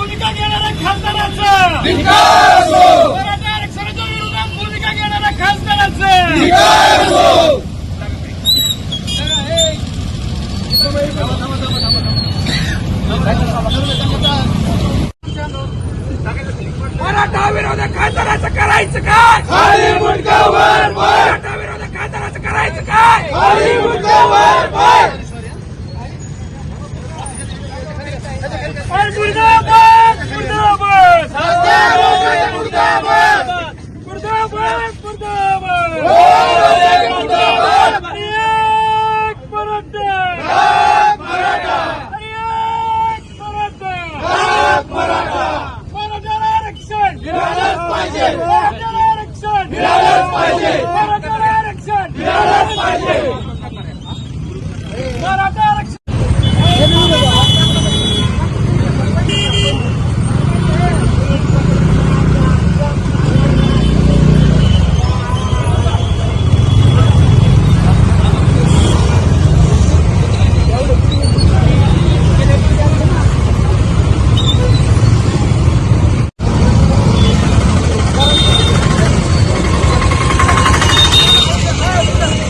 भूमिका घेणाऱ्या खासदाराचं. मराठा आरक्षणाच्या विरोधात भूमिका घेणाऱ्या खासदाराचं. मराठा विरोधात खासदाराचं करायचं काय? मराठा विरोधात खासदाराचं करायचं काय खाली मुंडकावर पाय अरे मुर्दाबाद मुर्दाबाद खासदार मुर्दाबाद मुर्दाबाद मुर्दाबाद ओम मुर्दाबाद एक मराठा हाक मराठा अरे एक मराठा हाक मराठा मराठ्याला आरक्षण मिळालंच पाहिजे. आरक्षण मिळालंच पाहिजे. आरक्षण. मिळालंच पाहिजे मराठा आरक्षण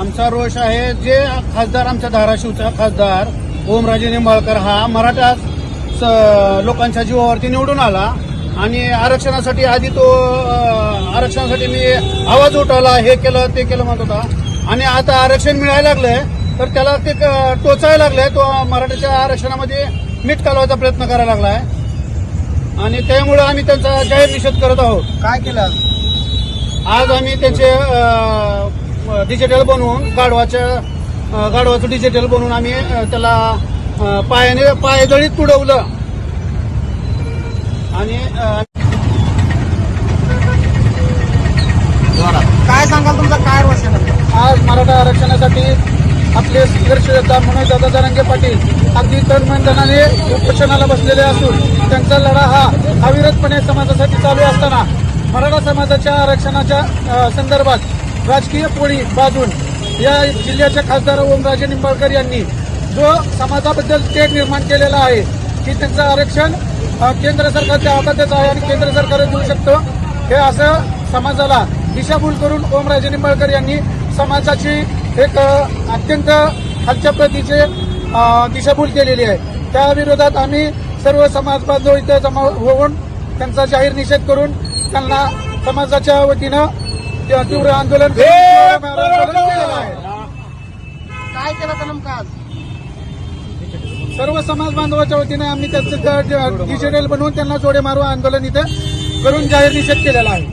आमचा रोष आहे जे खासदार आमच्या धाराशिवचा खासदार ओमराजे निंबाळकर हा मराठा स- लोकांच्या जीवावरती निवडून आला आणि आरक्षणासाठी आधी तो आरक्षणासाठी मी आवाज उठवला हे केलं ते केलं म्हणत होता. आणि आता आरक्षण मिळायला लागलंय तर त्याला ते टोचायला लागलंय तो मराठ्याच्या आरक्षणामध्ये मीठ कालवायचा प्रयत्न करायला लागलाय. आणि त्यामुळे आम्ही त्यांचा जाहीर निषेध करत आहोत. काय केलं? आज आम्ही त्याचे डिजिटल बनवून गाढवाच्या अ, गाढवाचं डिजिटल बनवून आम्ही त्याला पायाने पायदळीत तुडवलं. आणि काय सांगाल तुमचा? काय रोष आहे आज मराठा आरक्षणासाठी आपले संघर्ष योद्धा मनोज दादा जरांगे पाटील अगदी तनमनधनाने उपोषणाला बसलेले असून त्यांचा लढा हा अविरतपणे समाजासाठी चालू असताना मराठा समाजाच्या आरक्षणाच्या संदर्भात राजकीय पोळी बाजून या जिल्ह्याचे खासदार ओमराजे निंबाळकर यांनी जो समाजाबद्दल तेढ निर्माण केलेला आहे की त्यांचं आरक्षण केंद्र सरकारच्या हातातच आहे आणि केंद्र सरकार देऊ शकतं हे असं समाजाला दिशाभूल करून ओमराजे निंबाळकर यांनी समाजाची एक अत्यंत खालच्या प्रतीचे दिशाभूल केलेली आहे. त्या विरोधात आम्ही सर्व समाज बांधव इथे जमा होऊन त्यांचा जाहीर निषेध करून त्यांना समाजाच्या वतीनं ते- तीव्र आंदोलन काय केलं तर नेमकं आज? सर्व समाज बांधवाच्या वतीनं आम्ही त्याचं डिजिटल बनवून त्यांना जोडे मारू आंदोलन इथे करून जाहीर निषेध केलेला आहे.